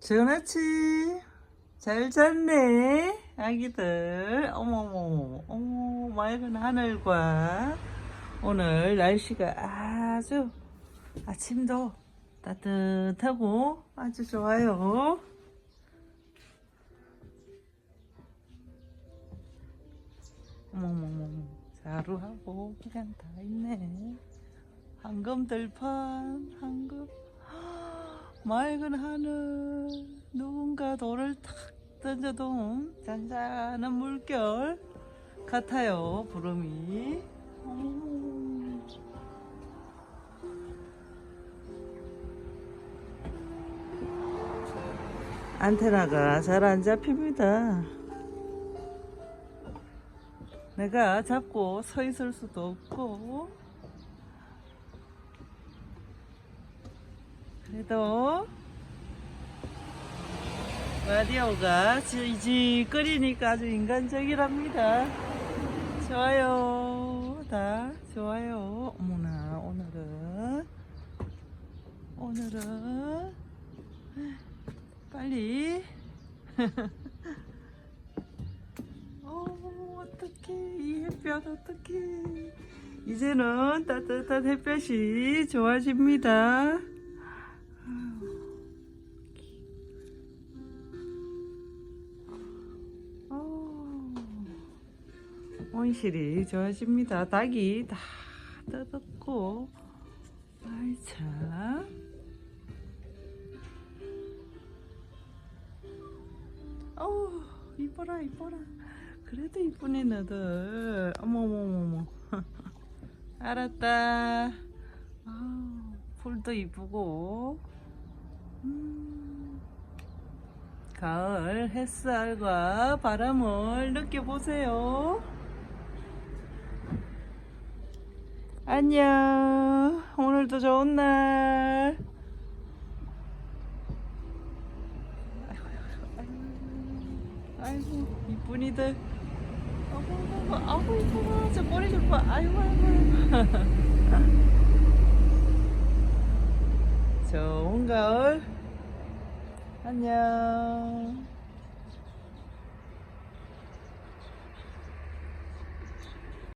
전화치 잘 잤네? 아기들. 어머머머 어머. 맑은 하늘과 오늘 날씨가 아주 아침도 따뜻하고 아주 좋아요. 어머머머 자루하고 그냥 다 있네. 황금 들판 황금 맑은 하늘 누군가 돌을 탁 던져도 잔잔한 물결 같아요 구름이. 음. 안테나가 잘 안 잡힙니다. 내가 잡고 서 있을 수도 없고 그래도 라디오가 지지거리니까 아주 인간적이랍니다. 좋아요. 다 좋아요. 어머나 오늘은 오늘은 빨리 어 어떡해 이 햇볕 어떡해 이제는 따뜻한 햇볕이 좋아집니다. 온실이 좋아집니다. 닭이 다 뜯었고, 참. 어우, 이뻐라, 이뻐라. 그래도 이쁘네, 너들. 어머머머머. 알았다. 풀도 이쁘고. 음. 가을 햇살과 바람을 느껴보세요. 안녕. 오늘도 좋은 날. 아이고, 이쁜이들. 아이고, 아이고, 아이고, 이뻐. 저 꼬리 좀 봐. 아이고, 아이고. 좋은 가을. 안녕.